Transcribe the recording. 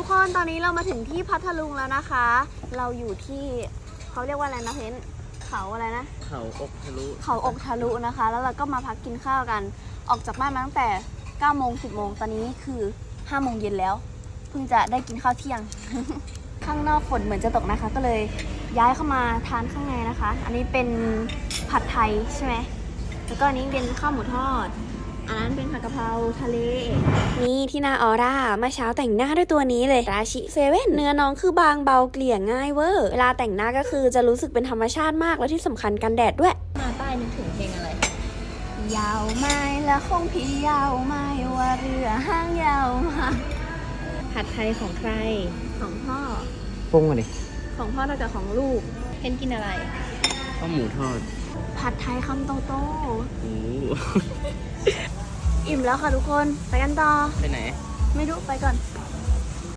ทุกคนตอนนี้เรามาถึงที่พัทลุงแล้วนะคะ เราอยู่ที่เขาเรียกว่าอะไรนะเพนเขาอะไรนะ เขาอกทะลุ เขาอกทะลุนะคะ แล้วเราก็มาพักกินข้าวกัน ออกจากบ้านมาตั้งแต่9โมง10โมงตอนนี้คือ5โมงเย็นแล้ว เพิ่งจะได้กินข้าวเที่ยง ข้างนอกฝนเหมือนจะตกนะคะ ก็เลยย้ายเข้ามาทานข้างในนะคะ อันนี้เป็นผัดไทยใช่ไหมแล้วก็อันนี้เป็นข้าวหมูทอด อันนั้นเป็นผัดกะเพราทะเล นี่ที่หนาออร่าเมื่อเช้าแต่งหน้าด้วยตัวนี้เลยราชิเซเว่นเนื้อน้องคือบางเบาเกลี่ยง่ายเวอร์ เวลาแต่งหน้าก็คือจะรู้สึกเป็นธรรมชาติมากและที่สำคัญกันแดดด้วย มาใต้นึกถึงเพลงอะไร ยาวไม่และคงพี่ยาวไม่ว่าเรือห้างยาวมาผัดไทยของใครของพ่อปุ้งมาดิของพ่อแล้วกับของลูกเพนกินอะไรข้าวหมูทอด ผัดไทยคำโตโตโอ้ อิ่มแล้วค่ะทุกคน ไปกันต่อ ไปไหน ไม่รู้ ไปก่อน